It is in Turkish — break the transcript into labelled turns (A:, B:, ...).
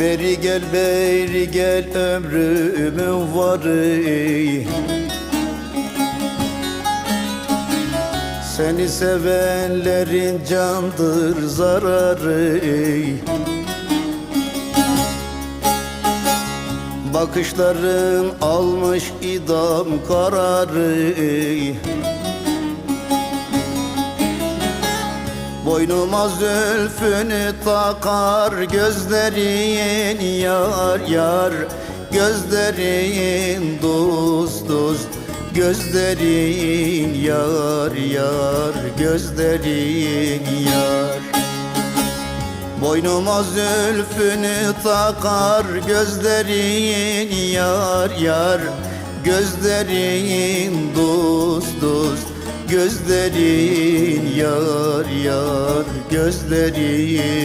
A: Beri gel beri gel ömrümün varı. Seni sevenlerin candır zararı. Bakışların almış idam kararı Boynuma zülfünü takar gözlerin yar yar. Gözlerin dost dost Gözlerin yar yar. Gözlerin yar. Boynuma zülfünü takar gözlerin yar yar. Gözlerin dost dost Gözlerin yar yar Gözlerin